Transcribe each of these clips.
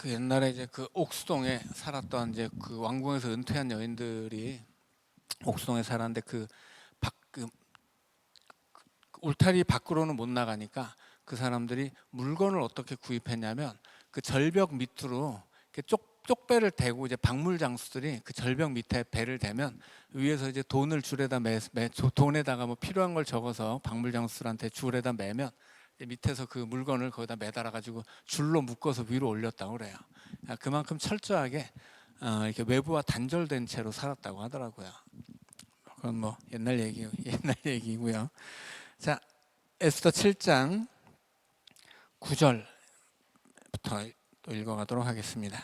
그 옛날에 이제 그 옥수동에 살았던 이제 그 왕궁에서 은퇴한 여인들이 옥수동에 살았는데 그 밖그 울타리 밖으로는 못 나가니까 그 사람들이 물건을 어떻게 구입했냐면 그 절벽 밑으로 쪽 쪽배를 대고 이제 박물 장수들이 그 절벽 밑에 배를 대면 위에서 이제 돈을 줄에다 매, 매 조- 돈에다가 뭐 필요한 걸 적어서 박물 장수들한테 줄에다 매면 밑에서 그 물건을 거기다 매달아 가지고 줄로 묶어서 위로 올렸다고 그래요. 아, 그만큼 철저하게 어, 이렇게 외부와 단절된 채로 살았다고 하더라고요. 그건 뭐 옛날 얘기 옛날 얘기고요. 자 에스더 7장 9절부터 또 읽어가도록 하겠습니다.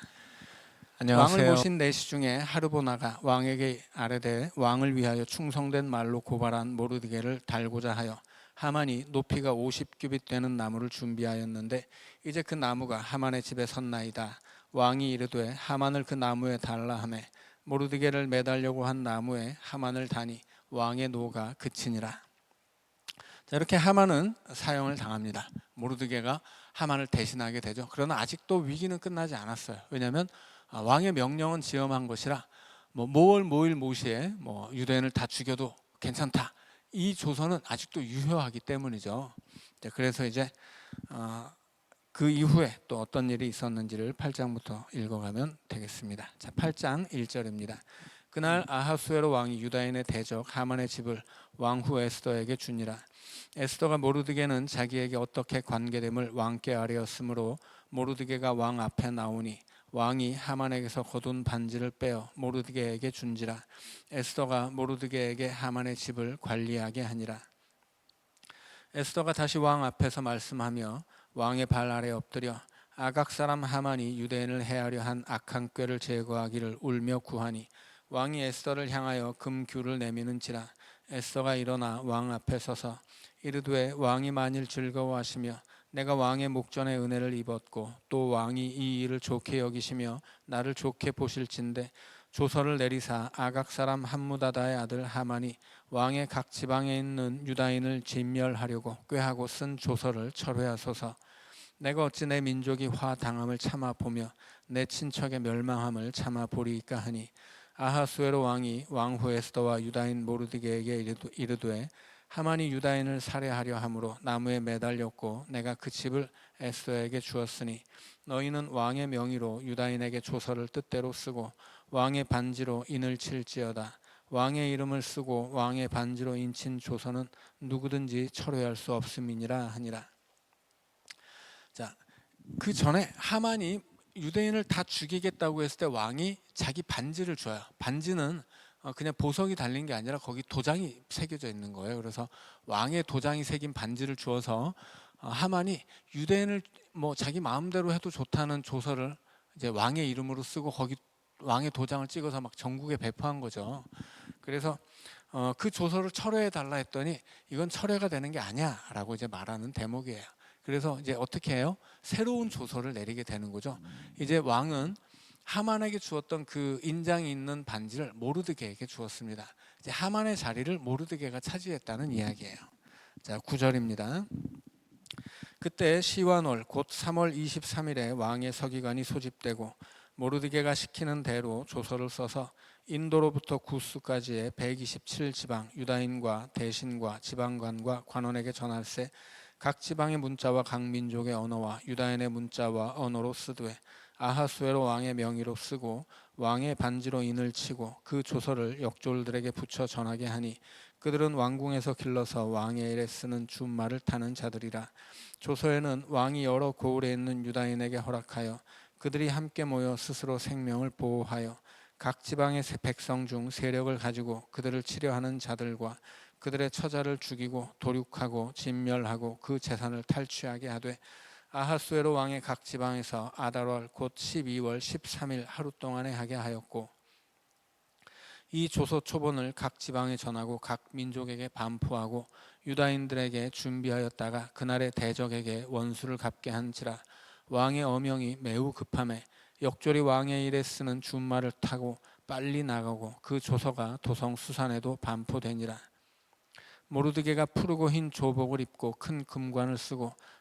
안녕하세요. 왕을 모신 내시 중에 하르보나가 왕에게 아뢰되 왕을 위하여 충성된 말로 고발한 모르드게를 달고자 하여 하만이 높이가 50규빗 되는 나무를 준비하였는데 이제 그 나무가 하만의 집에 섰나이다. 왕이 이르되 하만을 그 나무에 달라 하매 모르드게를 매달려고 한 나무에 하만을 다니 왕의 노가 그치니라. 자, 이렇게 하만은 사형을 당합니다. 모르드게가 하만을 대신하게 되죠. 그러나 아직도 위기는 끝나지 않았어요. 왜냐하면 아, 왕의 명령은 지엄한 것이라 뭐 모월 모일 모시에 뭐 유대인을 다 죽여도 괜찮다. 이 조선은 아직도 유효하기 때문이죠. 자, 그래서 이제 어, 그 이후에 또 어떤 일이 있었는지를 8장부터 읽어가면 되겠습니다. 자, 8장 1절입니다. 그날 아하수에로 왕이 유다인의 대적 하만의 집을 왕후 에스더에게 주니라. 에스더가 모르드게는 자기에게 어떻게 관계됨을 왕께 아뢰었으므로 모르드게가 왕 앞에 나오니 왕이 하만에게서 거둔 반지를 빼어 모르드게에게 준지라. 에스더가 모르드게에게 하만의 집을 관리하게 하니라. 에스더가 다시 왕 앞에서 말씀하며 왕의 발 아래 엎드려 아각 사람 하만이 유대인을 해하려 한 악한 꾀를 제거하기를 울며 구하니 왕이 에스더를 향하여 금규를 내미는지라. 에스더가 일어나 왕 앞에 서서 이르되 왕이 만일 즐거워하시며 내가 왕의 목전에 은혜를 입었고 또 왕이 이 일을 좋게 여기시며 나를 좋게 보실진데 조서를 내리사 아각 사람 함무다다의 아들 하만이 왕의 각 지방에 있는 유다인을 진멸하려고 꾀하고 쓴 조서를 철회하소서. 내가 어찌 내 민족이 화 당함을 참아 보며 내 친척의 멸망함을 참아 보리이까 하니 아하수에로 왕이 왕후 에스더와 유다인 모르드게에게 이르되 하만이 유다인을 살해하려 함으로 나무에 매달렸고 내가 그 집을 에스더에게 주었으니 너희는 왕의 명의로 유다인에게 조서를 뜻대로 쓰고 왕의 반지로 인을 칠지어다. 왕의 이름을 쓰고 왕의 반지로 인친 조서는 누구든지 철회할 수 없음이니라 하니라. 자 그 전에 하만이 유대인을 다 죽이겠다고 했을 때 왕이 자기 반지를 줘요. 반지는 어, 그냥 보석이 달린 게 아니라 거기 도장이 새겨져 있는 거예요. 그래서 왕의 도장이 새긴 반지를 주어서 어, 하만이 유대인을 뭐 자기 마음대로 해도 좋다는 조서를 이제 왕의 이름으로 쓰고 거기 왕의 도장을 찍어서 막 전국에 배포한 거죠. 그래서 어, 그 조서를 철회해 달라 했더니 이건 철회가 되는 게 아니야라고 이제 말하는 대목이에요. 그래서 이제 어떻게 해요? 새로운 조서를 내리게 되는 거죠. 이제 왕은 하만에게 주었던 그 인장이 있는 반지를 모르드게에게 주었습니다. 이제 하만의 자리를 모르드게가 차지했다는 이야기예요. 자, 9절입니다. 그때 시완월 곧 3월 23일에 왕의 서기관이 소집되고 모르드게가 시키는 대로 조서를 써서 인도로부터 구스까지의 127 지방 유다인과 대신과 지방관과 관원에게 전할세 각 지방의 문자와 각 민족의 언어와 유다인의 문자와 언어로 쓰되 아하수에로 왕의 명의로 쓰고 왕의 반지로 인을 치고 그 조서를 역졸들에게 붙여 전하게 하니 그들은 왕궁에서 길러서 왕의 일에 쓰는 준말을 타는 자들이라. 조서에는 왕이 여러 고을에 있는 유다인에게 허락하여 그들이 함께 모여 스스로 생명을 보호하여 각 지방의 세- 백성 중 세력을 가지고 그들을 치려하는 자들과 그들의 처자를 죽이고 도륙하고 진멸하고 그 재산을 탈취하게 하되 아하수에로 왕의 각 지방에서 아달월 곧 12월 13일 하루 동안에 하게 하였고 이 조서 초본을 각 지방에 전하고 각 민족에게 반포하고 유다인들에게 준비하였다가 그날의 대적에게 원수를 갚게 한지라 왕의 어명이 매우 급함에 역졸이 왕의 일에 쓰는 준말을 타고 빨리 나가고 그 조서가 도성 수산에도 반포되니라. 모르드게가 푸르고 흰 조복을 입고 큰 금관을 쓰고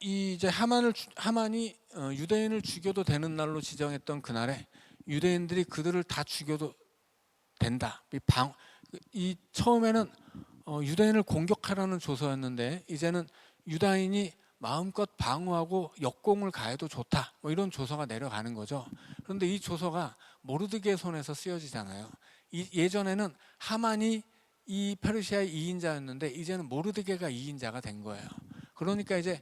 이 이제 하만을 주- 하만이 어, 유대인을 죽여도 되는 날로 지정했던 그날에 유대인들이 그들을 다 죽여도 된다. 이, 방, 이 처음에는 어, 유대인을 공격하라는 조서였는데 이제는 유다인이 마음껏 방어하고 역공을 가해도 좋다. 뭐 이런 조서가 내려가는 거죠. 그런데 이 조서가 모르드게 손에서 쓰여지잖아요. 이, 예전에는 하만이 이 페르시아의 2인자였는데 이제는 모르드게가 2인자가 된 거예요. 그러니까 이제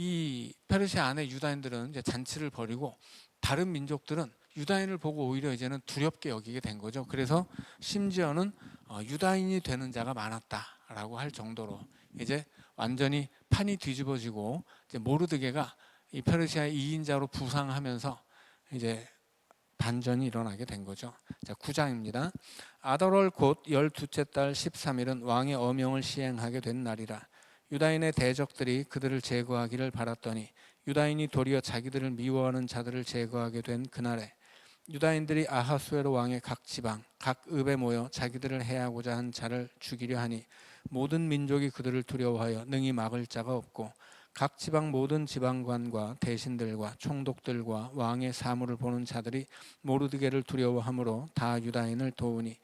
이 페르시아 안에 유다인들은 이제 잔치를 벌이고 다른 민족들은 유다인을 보고 오히려 이제는 두렵게 여기게 된 거죠. 그래서 심지어는 어, 유다인이 되는 자가 많았다라고 할 정도로 이제 완전히 판이 뒤집어지고 이제 모르드게가 이 페르시아의 2인자로 부상하면서 이제 반전이 일어나게 된 거죠. 자, 9장입니다. 아더월 곧 열두째 달 13일은 왕의 어명을 시행하게 된 날이라. 유다인의 대적들이 그들을 제거하기를 바랐더니 유다인이 도리어 자기들을 미워하는 자들을 제거하게 된 그날에 유다인들이 아하수에로 왕의 각 지방 각 읍에 모여 자기들을 해하고자 한 자를 죽이려 하니 모든 민족이 그들을 두려워하여 능히 막을 자가 없고 각 지방 모든 지방관과 대신들과 총독들과 왕의 사물을 보는 자들이 모르드게를 두려워하므로 다 유다인을 도우니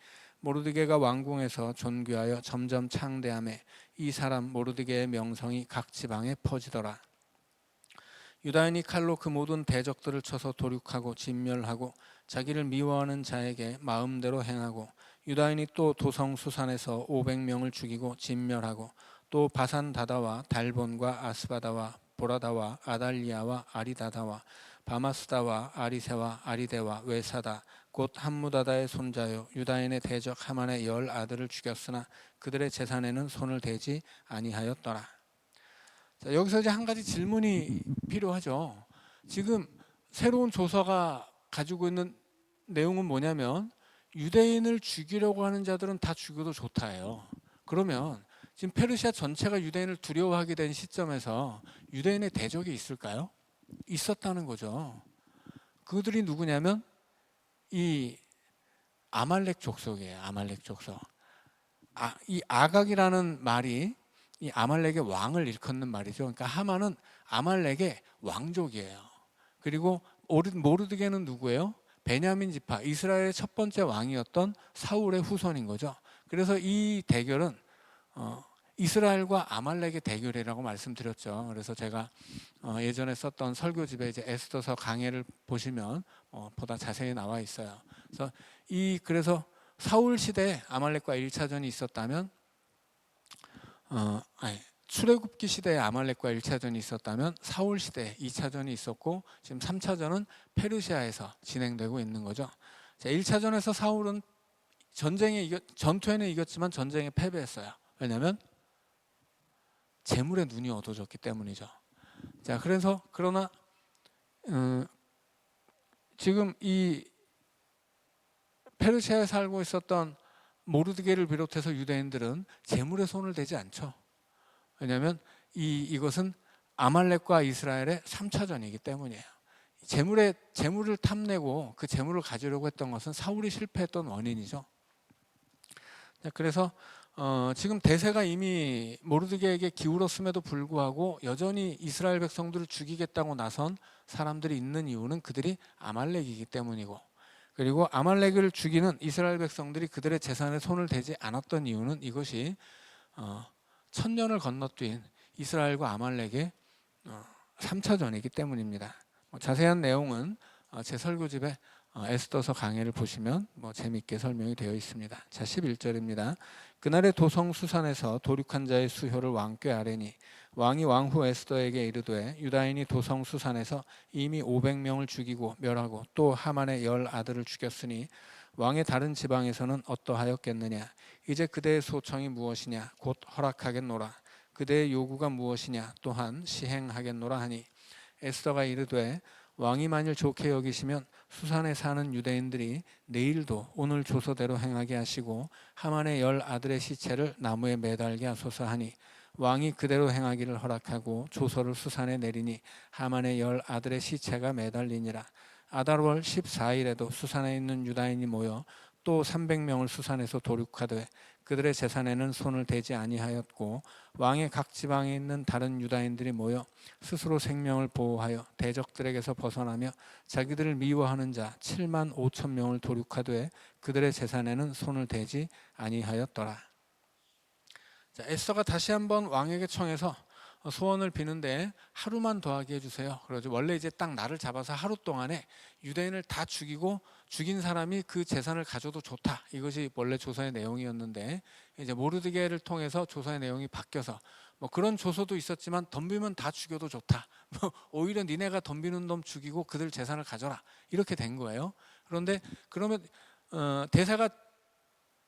모르드게가 왕궁에서 존귀하여 점점 창대함에 이 사람 모르드게의 명성이 각 지방에 퍼지더라. 유다인이 칼로 그 모든 대적들을 쳐서 도륙하고 진멸하고 자기를 미워하는 자에게 마음대로 행하고 유다인이 또 도성 수산에서 500명을 죽이고 진멸하고 또 바산 다다와 달본과 아스바다와 보라다와 아달리아와 아리다다와 바마스다와 아리세와 아리데와 외사다 곧 함무다다의 손자요 유다인의 대적 하만의 열 아들을 죽였으나 그들의 재산에는 손을 대지 아니하였더라. 자, 여기서 이제 한 가지 질문이 필요하죠. 지금 새로운 조서가 가지고 있는 내용은 뭐냐면 유대인을 죽이려고 하는 자들은 다 죽여도 좋다예요. 그러면 지금 페르시아 전체가 유대인을 두려워하게 된 시점에서 유대인의 대적이 있을까요? 있었다는 거죠. 그들이 누구냐면 이 아말렉 족속이에요. 아말렉 족속. 아, 이 아각이라는 말이 이 아말렉의 왕을 일컫는 말이죠. 그러니까 하만은 아말렉의 왕족이에요. 그리고 모르드게는 누구예요? 베냐민 지파 이스라엘의 첫 번째 왕이었던 사울의 후손인 거죠. 그래서 이 대결은 어, 이스라엘과 아말렉의 대결이라고 말씀드렸죠. 그래서 제가 어, 예전에 썼던 설교집에 이제 에스더서 강해를 보시면 어, 보다 자세히 나와 있어요. 그래서 이 그래서 사울 시대에 아말렉과 1차전이 있었다면 어, 아니, 출애굽기 시대에 아말렉과 1차전이 있었다면 사울 시대에 2차전이 있었고 지금 3차전은 페르시아에서 진행되고 있는 거죠. 자, 1차전에서 사울은 전쟁에 이겼, 전투에는 이겼지만 전쟁에 패배했어요. 왜냐하면 재물에 눈이 어두워졌기 때문이죠. 자, 그래서 그러나 음, 지금 이 페르시아에 살고 있었던 모르드게를 비롯해서 유대인들은 재물에 손을 대지 않죠. 왜냐하면 이 이것은 아말렉과 이스라엘의 3차전이기 때문이에요. 재물에 재물을 탐내고 그 재물을 가지려고 했던 것은 사울이 실패했던 원인이죠. 자, 그래서 어, 지금 대세가 이미 모르드게에게 기울었음에도 불구하고 여전히 이스라엘 백성들을 죽이겠다고 나선 사람들이 있는 이유는 그들이 아말렉이기 때문이고 그리고 아말렉을 죽이는 이스라엘 백성들이 그들의 재산에 손을 대지 않았던 이유는 이것이 어, 천년을 건너뛴 이스라엘과 아말렉의 어, 3차전이기 때문입니다. 뭐 자세한 내용은 어, 제 설교집에 어, 에스더서 강해를 보시면 뭐 재미있게 설명이 되어 있습니다. 자 11절입니다. 그날의 도성 수산에서 도륙한 자의 수효를 왕께 아뢰니 왕이 왕후 에스더에게 이르되 유다인이 도성 수산에서 이미 500명을 죽이고 멸하고 또 하만의 열 아들을 죽였으니 왕의 다른 지방에서는 어떠하였겠느냐 이제 그대의 소청이 무엇이냐 곧 허락하겠노라 그대의 요구가 무엇이냐 또한 시행하겠노라 하니 에스더가 이르되 왕이 만일 좋게 여기시면 수산에 사는 유대인들이 내일도 오늘 조서대로 행하게 하시고 하만의 열 아들의 시체를 나무에 매달게 하소서 하니 왕이 그대로 행하기를 허락하고 조서를 수산에 내리니 하만의 열 아들의 시체가 매달리니라. 아달월 14일에도 수산에 있는 유다인이 모여 또 300명을 수산에서 도륙하되 그들의 재산에는 손을 대지 아니하였고 왕의 각 지방에 있는 다른 유다인들이 모여 스스로 생명을 보호하여 대적들에게서 벗어나며 자기들을 미워하는 자 7만 5천 명을 도륙하되 그들의 재산에는 손을 대지 아니하였더라. 자, 에스더가 다시 한번 왕에게 청해서 소원을 비는데 하루만 더하게 해주세요. 그러죠. 원래 이제 딱 날을 잡아서 하루 동안에 유대인을 다 죽이고 죽인 사람이 그 재산을 가져도 좋다. 이것이 원래 조서의 내용이었는데 이제 모르드게를 통해서 조서의 내용이 바뀌어서 뭐 그런 조서도 있었지만 덤비면 다 죽여도 좋다. 뭐 오히려 니네가 덤비는 놈 죽이고 그들 재산을 가져라. 이렇게 된 거예요. 그런데 그러면 어, 대사가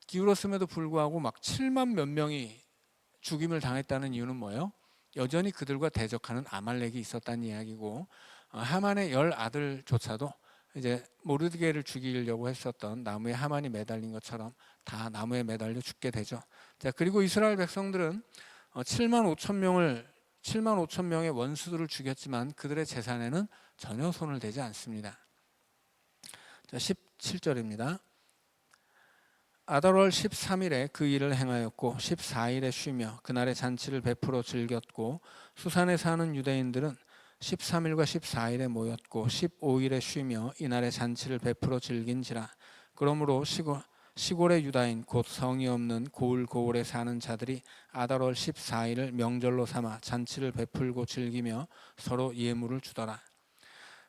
기울었음에도 불구하고 막 7만 몇 명이 죽임을 당했다는 이유는 뭐예요? 여전히 그들과 대적하는 아말렉이 있었다는 이야기고 어, 하만의 열 아들조차도 이제 모르드게를 죽이려고 했었던 나무에 하만이 매달린 것처럼 다 나무에 매달려 죽게 되죠. 자 그리고 이스라엘 백성들은 7만 5천 명을 7만 5천 명의 원수들을 죽였지만 그들의 재산에는 전혀 손을 대지 않습니다. 자 17절입니다. 아달월 13일에 그 일을 행하였고 14일에 쉬며 그날의 잔치를 베풀어 즐겼고 수산에 사는 유대인들은 13일과 14일에 모였고 15일에 쉬며 이날의 잔치를 베풀어 즐긴지라 그러므로 시골 시골의 유다인 곧 성이 없는 고을 고을에 사는 자들이 아달월 14일을 명절로 삼아 잔치를 베풀고 즐기며 서로 예물을 주더라.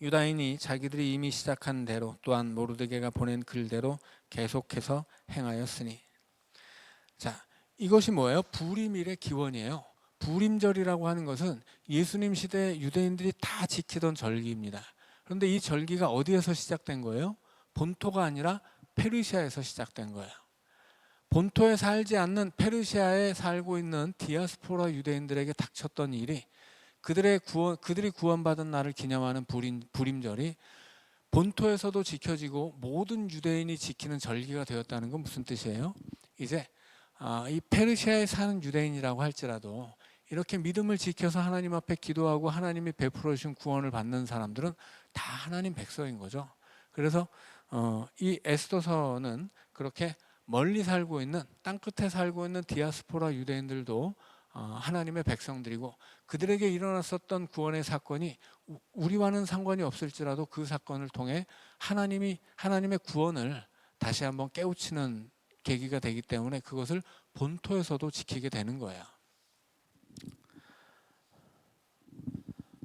유다인이 자기들이 이미 시작한 대로 또한 모르드게가 보낸 글대로 계속해서 행하였으니 자 이것이 뭐예요? 부림일의 기원이에요. 부림절이라고 하는 것은 예수님 시대 유대인들이 다 지키던 절기입니다. 그런데 이 절기가 어디에서 시작된 거예요? 본토가 아니라 페르시아에서 시작된 거예요. 본토에 살지 않는 페르시아에 살고 있는 디아스포라 유대인들에게 닥쳤던 일이 그들의 구원, 그들이 구원받은 날을 기념하는 부림, 부림절이 본토에서도 지켜지고 모든 유대인이 지키는 절기가 되었다는 건 무슨 뜻이에요? 이제 아, 이 페르시아에 사는 유대인이라고 할지라도 이렇게 믿음을 지켜서 하나님 앞에 기도하고 하나님이 베풀어 주신 구원을 받는 사람들은 다 하나님 백성인 거죠. 그래서 어, 이 에스더서는 그렇게 멀리 살고 있는 땅 끝에 살고 있는 디아스포라 유대인들도 어, 하나님의 백성들이고 그들에게 일어났었던 구원의 사건이 우리와는 상관이 없을지라도 그 사건을 통해 하나님이 하나님의 구원을 다시 한번 깨우치는 계기가 되기 때문에 그것을 본토에서도 지키게 되는 거예요.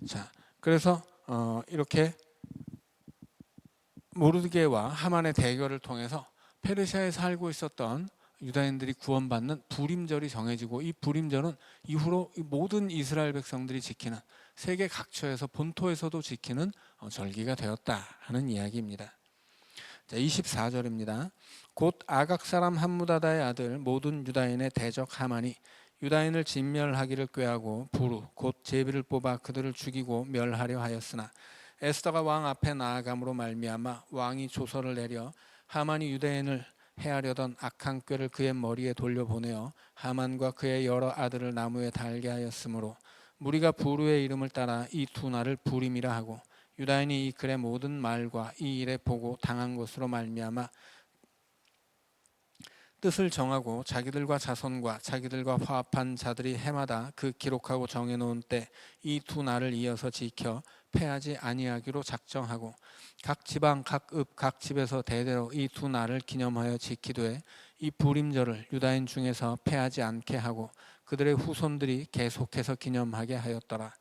자, 그래서 어, 이렇게 모르드게와 하만의 대결을 통해서 페르시아에 살고 있었던 유다인들이 구원받는 부림절이 정해지고 이 부림절은 이후로 모든 이스라엘 백성들이 지키는 세계 각처에서 본토에서도 지키는 어, 절기가 되었다 하는 이야기입니다. 자, 24절입니다. 곧 아각 사람 함무다다의 아들 모든 유다인의 대적 하만이 유다인을 진멸하기를 꾀하고 부르 곧 제비를 뽑아 그들을 죽이고 멸하려 하였으나 에스더가 왕 앞에 나아감으로 말미암아 왕이 조서를 내려 하만이 유대인을 해하려던 악한 꾀를 그의 머리에 돌려보내어 하만과 그의 여러 아들을 나무에 달게 하였으므로 무리가 부르의 이름을 따라 이 두 날을 부림이라 하고 유다인이 이 글의 모든 말과 이 일에 보고 당한 것으로 말미암아 뜻을 정하고 자기들과 자손과 자기들과 화합한 자들이 해마다 그 기록하고 정해놓은 때 이 두 날을 이어서 지켜 패하지 아니하기로 작정하고 각 지방 각 읍 각 집에서 대대로 이 두 날을 기념하여 지키되 이 부림절을 유다인 중에서 패하지 않게 하고 그들의 후손들이 계속해서 기념하게 하였더라.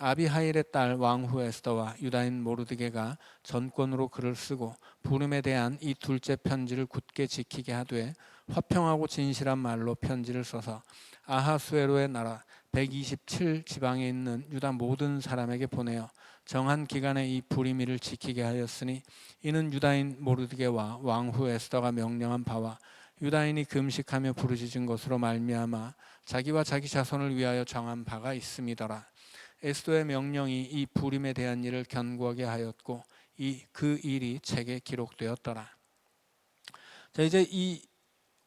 아비하일의 딸 왕후 에스더와 유다인 모르드게가 전권으로 글을 쓰고 부름에 대한 이 둘째 편지를 굳게 지키게 하되 화평하고 진실한 말로 편지를 써서 아하수에로의 나라 127 지방에 있는 유다 모든 사람에게 보내어 정한 기간에 이 불임이를 지키게 하였으니 이는 유다인 모르드게와 왕후 에스더가 명령한 바와 유다인이 금식하며 부르짖은 것으로 말미암아 자기와 자기 자손을 위하여 정한 바가 있음이더라. 에스더의 명령이 이 불임에 대한 일을 견고하게 하였고 이 그 일이 책에 기록되었더라. 자 이제 이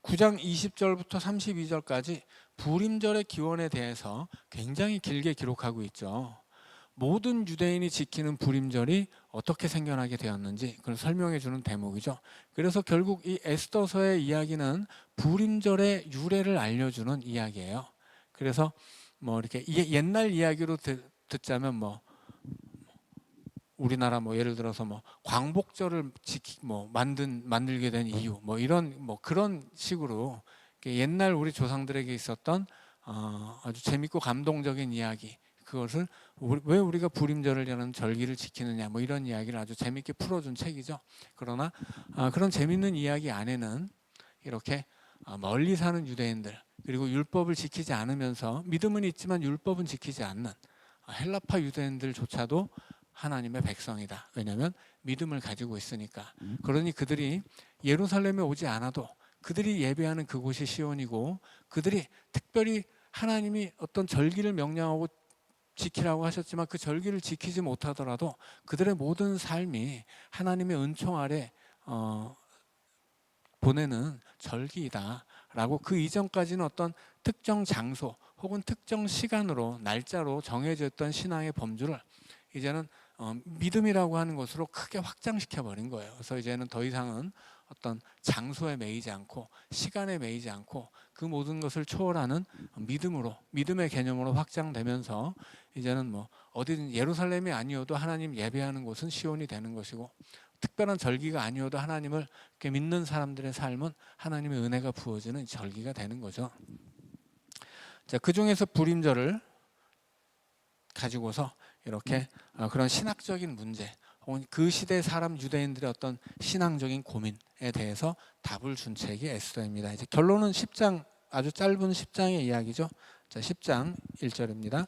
9장 20절부터 32절까지 불임절의 기원에 대해서 굉장히 길게 기록하고 있죠. 모든 유대인이 지키는 불임절이 어떻게 생겨나게 되었는지 그걸 설명해 주는 대목이죠. 그래서 결국 이 에스더서의 이야기는 불임절의 유래를 알려주는 이야기예요. 그래서 뭐 이렇게 옛날 이야기로 듣, 듣자면 뭐 우리나라 뭐 예를 들어서 뭐 광복절을 지키 뭐 만든 만들게 된 이유 뭐 이런 뭐 그런 식으로 옛날 우리 조상들에게 있었던 어, 아주 재밌고 감동적인 이야기 그것을 왜 우리가 불임절을 여는 절기를 지키느냐 뭐 이런 이야기를 아주 재밌게 풀어준 책이죠. 그러나 아, 그런 재밌는 이야기 안에는 이렇게 아, 멀리 사는 유대인들 그리고 율법을 지키지 않으면서 믿음은 있지만 율법은 지키지 않는 아, 헬라파 유대인들조차도 하나님의 백성이다. 왜냐하면 믿음을 가지고 있으니까. 그러니 그들이 예루살렘에 오지 않아도 그들이 예배하는 그곳이 시온이고 그들이 특별히 하나님이 어떤 절기를 명령하고 지키라고 하셨지만 그 절기를 지키지 못하더라도 그들의 모든 삶이 하나님의 은총 아래 어, 보내는 절기이다라고 그 이전까지는 어떤 특정 장소 혹은 특정 시간으로 날짜로 정해져 있던 신앙의 범주를 이제는 어, 믿음이라고 하는 것으로 크게 확장시켜 버린 거예요. 그래서 이제는 더 이상은 어떤 장소에 매이지 않고 시간에 매이지 않고 그 모든 것을 초월하는 믿음으로 믿음의 개념으로 확장되면서 이제는 뭐 어디든 예루살렘이 아니어도 하나님 예배하는 곳은 시온이 되는 것이고 특별한 절기가 아니어도 하나님을 믿는 사람들의 삶은 하나님의 은혜가 부어지는 절기가 되는 거죠. 자, 그 중에서 불임절을 가지고서 이렇게 어, 그런 신학적인 문제 혹은 그 시대 사람 유대인들의 어떤 신앙적인 고민에 대해서 답을 준 책이 에스더입니다. 이제 결론은 10장 아주 짧은 10장의 이야기죠. 자, 10장 1절입니다.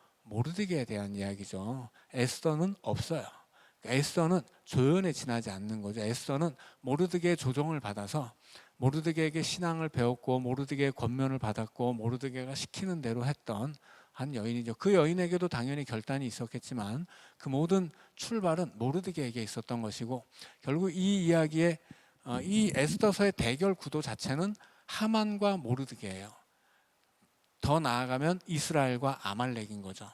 모르드게에 대한 이야기죠. 에스더는 없어요. 그러니까 에스더는 조연에 지나지 않는 거죠. 에스더는 모르드게의 조종을 받아서 모르드게에게 신앙을 배웠고 모르드게의 권면을 받았고 모르드게가 시키는 대로 했던 한 여인이죠. 그 여인에게도 당연히 결단이 있었겠지만 그 모든 출발은 모르드게에게 있었던 것이고 결국 이 이야기의 어, 이 에스더서의 대결 구도 자체는 하만과 모르드게예요. 더 나아가면 이스라엘과 아말렉인 거죠.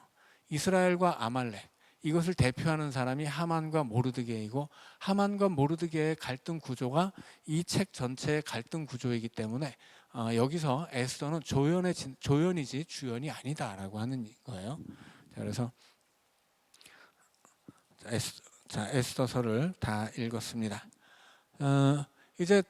이스라엘과 아말렉 이것을 대표하는 사람이 하만과 모르드게이고 하만과 모르드게의 갈등 구조가 이 책 전체의 갈등 구조이기 때문에 어, 여기서 에스더는 조연의 진- 조연이지 주연이 아니다라고 하는 거예요. 자, 그래서 자, 에스, 자, 에스더서를 다 읽었습니다. 어, 이제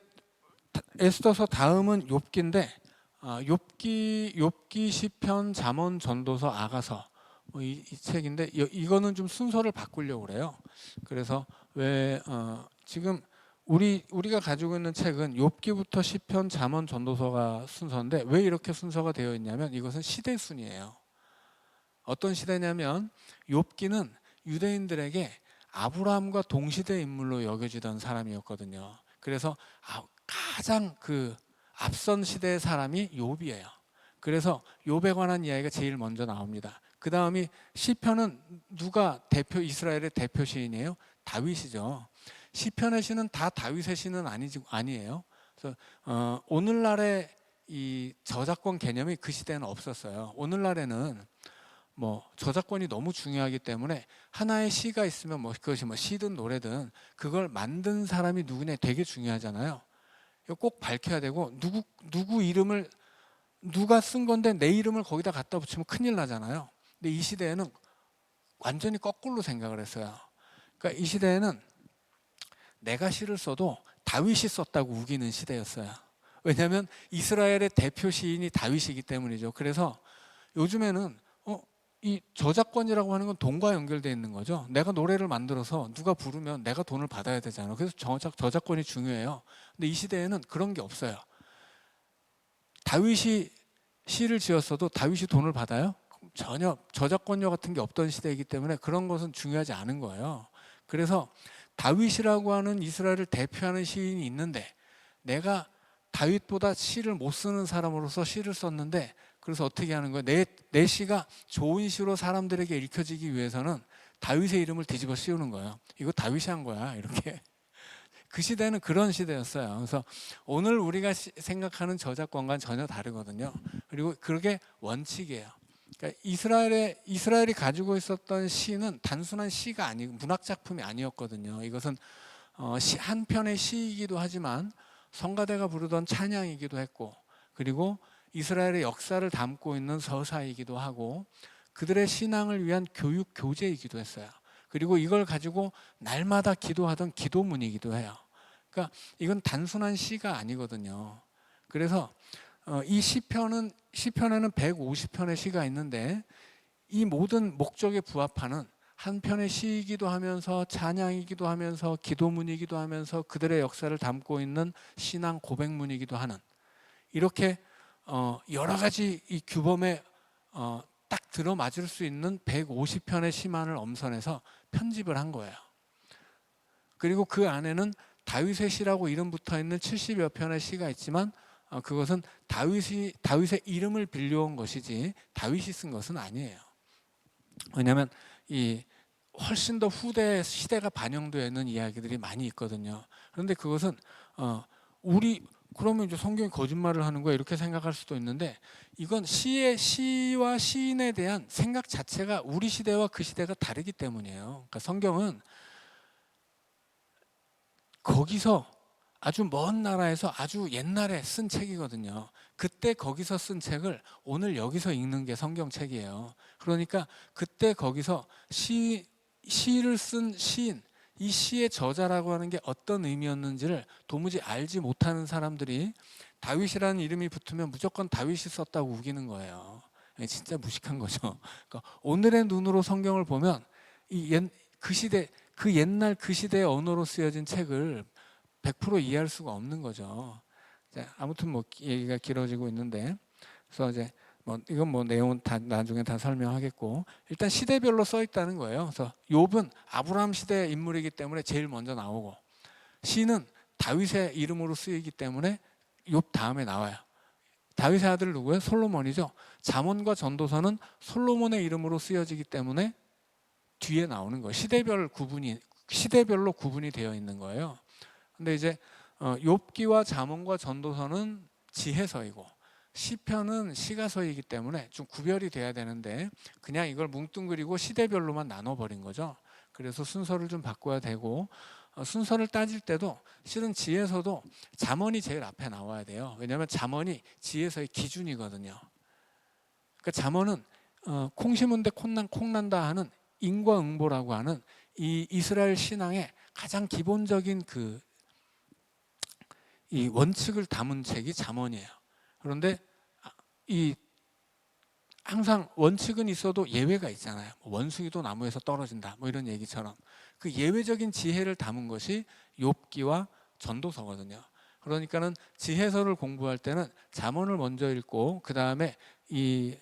다- 에스더서 다음은 욥기인데 아, 욥기 욥기 시편 잠언 전도서 아가서 뭐 이, 이 책인데 이, 이거는 좀 순서를 바꾸려고 그래요. 그래서 왜 어, 지금 우리 우리가 가지고 있는 책은 욥기부터 시편 잠언 전도서가 순서인데 왜 이렇게 순서가 되어 있냐면 이것은 시대 순이에요. 어떤 시대냐면 욥기는 유대인들에게 아브라함과 동시대 인물로 여겨지던 사람이었거든요. 그래서 아, 가장 그 앞선 시대의 사람이 욥이에요. 그래서 욥에 관한 이야기가 제일 먼저 나옵니다. 그 다음이 시편은 누가 대표 이스라엘의 대표 시인이에요? 다윗이죠. 시편의 시는 다 다윗의 시는 아니지 아니에요. 그래서 어, 오늘날의 이 저작권 개념이 그 시대는 없었어요. 오늘날에는 뭐 저작권이 너무 중요하기 때문에 하나의 시가 있으면 뭐 그것이 뭐 시든 노래든 그걸 만든 사람이 누구냐 되게 중요하잖아요. 꼭 밝혀야 되고 누구 누구 이름을 누가 쓴 건데 내 이름을 거기다 갖다 붙이면 큰일 나잖아요. 근데 이 시대에는 완전히 거꾸로 생각을 했어요. 그러니까 이 시대에는 내가 시를 써도 다윗이 썼다고 우기는 시대였어요. 왜냐하면 이스라엘의 대표 시인이 다윗이기 때문이죠. 그래서 요즘에는 어, 이 저작권이라고 하는 건 돈과 연결되어 있는 거죠. 내가 노래를 만들어서 누가 부르면 내가 돈을 받아야 되잖아요. 그래서 저작, 저작권이 중요해요. 근데 이 시대에는 그런 게 없어요. 다윗이 시를 지었어도 다윗이 돈을 받아요? 전혀 저작권료 같은 게 없던 시대이기 때문에 그런 것은 중요하지 않은 거예요. 그래서 다윗이라고 하는 이스라엘을 대표하는 시인이 있는데 내가 다윗보다 시를 못 쓰는 사람으로서 시를 썼는데 그래서 어떻게 하는 거예요? 내, 내 시가 좋은 시로 사람들에게 읽혀지기 위해서는 다윗의 이름을 뒤집어 씌우는 거예요. 이거 다윗이 한 거야. 이렇게. 그 시대는 그런 시대였어요. 그래서 오늘 우리가 시- 생각하는 저작권과는 전혀 다르거든요. 그리고 그게 원칙이에요. 그러니까 이스라엘의 이스라엘이 가지고 있었던 시는 단순한 시가 아니고 문학 작품이 아니었거든요. 이것은 어, 시, 한 편의 시이기도 하지만 성가대가 부르던 찬양이기도 했고 그리고 이스라엘의 역사를 담고 있는 서사이기도 하고 그들의 신앙을 위한 교육 교재이기도 했어요. 그리고 이걸 가지고 날마다 기도하던 기도문이기도 해요. 그러니까 이건 단순한 시가 아니거든요. 그래서 어, 이 시편은 시편에는 150편의 시가 있는데 이 모든 목적에 부합하는 한 편의 시이기도 하면서 찬양이기도 하면서 기도문이기도 하면서 그들의 역사를 담고 있는 신앙 고백문이기도 하는 이렇게 어, 여러 가지 이 규범에 어, 딱 들어맞을 수 있는 150편의 시만을 엄선해서 편집을 한 거예요. 그리고 그 안에는 다윗의 시라고 이름 붙어 있는 70여 편의 시가 있지만 어, 그것은 다윗이 다윗의 이름을 빌려온 것이지 다윗이 쓴 것은 아니에요. 왜냐하면 이 훨씬 더 후대 시대가 반영되어 있는 이야기들이 많이 있거든요. 그런데 그것은 어, 우리 그러면 이제 성경이 거짓말을 하는 거야 이렇게 생각할 수도 있는데 이건 시의 시와 시인에 대한 생각 자체가 우리 시대와 그 시대가 다르기 때문이에요. 그러니까 성경은 거기서 아주 먼 나라에서 아주 옛날에 쓴 책이거든요. 그때 거기서 쓴 책을 오늘 여기서 읽는 게 성경책이에요. 그러니까 그때 거기서 시 시를 쓴 시인 이 시의 저자라고 하는 게 어떤 의미였는지를 도무지 알지 못하는 사람들이 다윗이라는 이름이 붙으면 무조건 다윗이 썼다고 우기는 거예요. 진짜 무식한 거죠. 그러니까 오늘의 눈으로 성경을 보면 이그 시대 그 옛날 그 시대의 언어로 쓰여진 책을 100% 이해할 수가 없는 거죠. 자, 아무튼 뭐 얘기가 길어지고 있는데 그래서 이제 뭐 이건 뭐 내용은 다 나중에 다 설명하겠고 일단 시대별로 써 있다는 거예요. 그래서 욥은 아브라함 시대의 인물이기 때문에 제일 먼저 나오고 시는 다윗의 이름으로 쓰이기 때문에 욥 다음에 나와요. 다윗의 아들 누구예요? 솔로몬이죠. 잠언과 전도서는 솔로몬의 이름으로 쓰여지기 때문에 뒤에 나오는 거예요. 시대별 구분이 시대별로 구분이 되어 있는 거예요. 근데 이제 어, 욥기와 잠언과 전도서는 지혜서이고 시편은 시가서이기 때문에 좀 구별이 돼야 되는데 그냥 이걸 뭉뚱그리고 시대별로만 나눠 버린 거죠. 그래서 순서를 좀 바꿔야 되고 어, 순서를 따질 때도 실은 지혜서도 잠언이 제일 앞에 나와야 돼요. 왜냐하면 잠언이 지혜서의 기준이거든요. 그러니까 잠언은 어, 콩 심은데 콩난 콩난다 하는 인과응보라고 하는 이 이스라엘 신앙의 가장 기본적인 그 이 원칙을 담은 책이 잠언이에요. 그런데 이 항상 원칙은 있어도 예외가 있잖아요. 뭐 원숭이도 나무에서 떨어진다. 뭐 이런 얘기처럼 그 예외적인 지혜를 담은 것이 욥기와 전도서거든요. 그러니까는 지혜서를 공부할 때는 잠언을 먼저 읽고 그 다음에 이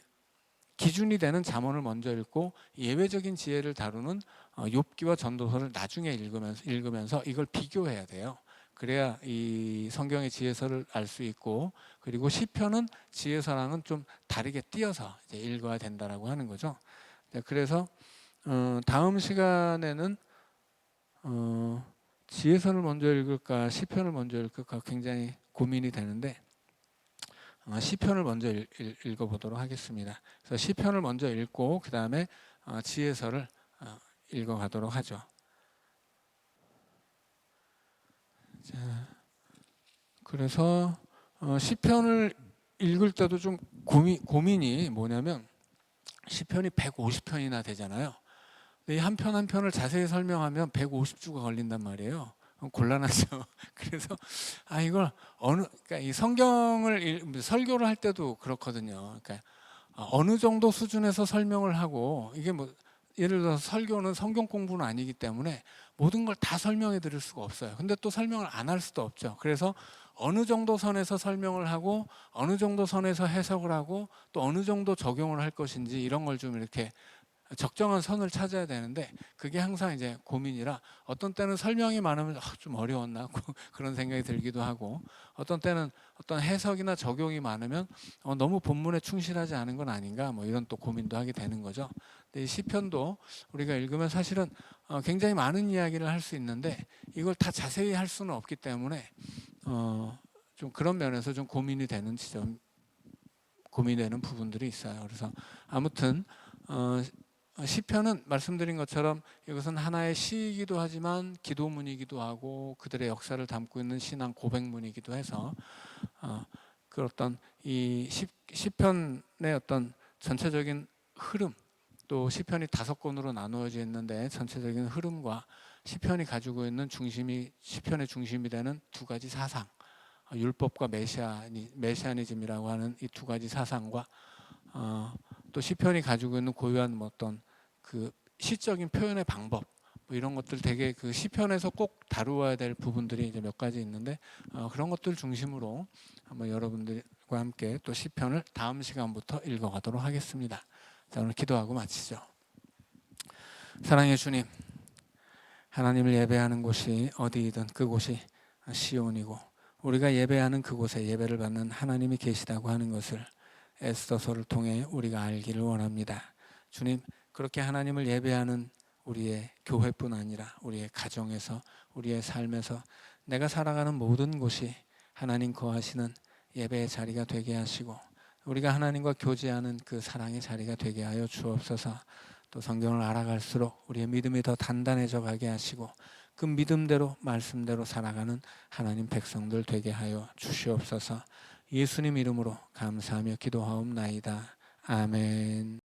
기준이 되는 잠언을 먼저 읽고 예외적인 지혜를 다루는 어, 욥기와 전도서를 나중에 읽으면서 읽으면서 이걸 비교해야 돼요. 그래야 이 성경의 지혜서를 알 수 있고 그리고 시편은 지혜서랑은 좀 다르게 띄어서 이제 읽어야 된다라고 하는 거죠. 네, 그래서 어, 다음 시간에는 어, 지혜서를 먼저 읽을까 시편을 먼저 읽을까 굉장히 고민이 되는데 어, 시편을 먼저 읽, 어보도록 하겠습니다. 그래서 시편을 먼저 읽고 그 다음에 어, 지혜서를 어, 읽어가도록 하죠. 자, 그래서 어, 시편을 읽을 때도 좀 고민 고민이 뭐냐면 시편이 150편이나 되잖아요. 이 한 편 한 편을 자세히 설명하면 150주가 걸린단 말이에요. 곤란하죠. 그래서 아 이걸 어느 그러니까 이 성경을 읽- 설교를 할 때도 그렇거든요. 그러니까 어, 어느 정도 수준에서 설명을 하고 이게 뭐 예를 들어서 설교는 성경 공부는 아니기 때문에 모든 걸 다 설명해 드릴 수가 없어요. 근데 또 설명을 안 할 수도 없죠. 그래서 어느 정도 선에서 설명을 하고 어느 정도 선에서 해석을 하고 또 어느 정도 적용을 할 것인지 이런 걸 좀 이렇게 적정한 선을 찾아야 되는데 그게 항상 이제 고민이라 어떤 때는 설명이 많으면 아, 좀 어려웠나 그런 생각이 들기도 하고 어떤 때는 어떤 해석이나 적용이 많으면 어, 너무 본문에 충실하지 않은 건 아닌가 뭐 이런 또 고민도 하게 되는 거죠. 근데 이 시편도 우리가 읽으면 사실은 어, 굉장히 많은 이야기를 할 수 있는데 이걸 다 자세히 할 수는 없기 때문에 어, 좀 그런 면에서 좀 고민이 되는 지점 고민되는 부분들이 있어요. 그래서 아무튼 어, 시편은 말씀드린 것처럼 이것은 하나의 시이기도 하지만 기도문이기도 하고 그들의 역사를 담고 있는 신앙 고백문이기도 해서 어, 그 어떤 이 시, 시편의 어떤 전체적인 흐름 또 시편이 다섯 권으로 나누어져 있는데 전체적인 흐름과 시편이 가지고 있는 중심이 시편의 중심이 되는 두 가지 사상 어, 율법과 메시아니, 메시아니즘이라고 하는 이 두 가지 사상과 어, 또 시편이 가지고 있는 고유한 뭐 어떤 그 시적인 표현의 방법 뭐 이런 것들 되게 그 시편에서 꼭 다루어야 될 부분들이 이제 몇 가지 있는데 어, 그런 것들 중심으로 한번 여러분들과 함께 또 시편을 다음 시간부터 읽어가도록 하겠습니다. 자 오늘 기도하고 마치죠. 사랑의 주님, 하나님을 예배하는 곳이 어디이든 그곳이 시온이고 우리가 예배하는 그곳에 예배를 받는 하나님이 계시다고 하는 것을 에스더서를 통해 우리가 알기를 원합니다. 주님, 그렇게 하나님을 예배하는 우리의 교회뿐 아니라 우리의 가정에서 우리의 삶에서 내가 살아가는 모든 곳이 하나님 거하시는 예배의 자리가 되게 하시고 우리가 하나님과 교제하는 그 사랑의 자리가 되게 하여 주옵소서. 또 성경을 알아갈수록 우리의 믿음이 더 단단해져 가게 하시고 그 믿음대로 말씀대로 살아가는 하나님 백성들 되게 하여 주시옵소서. 예수님 이름으로 감사하며 기도하옵나이다. 아멘.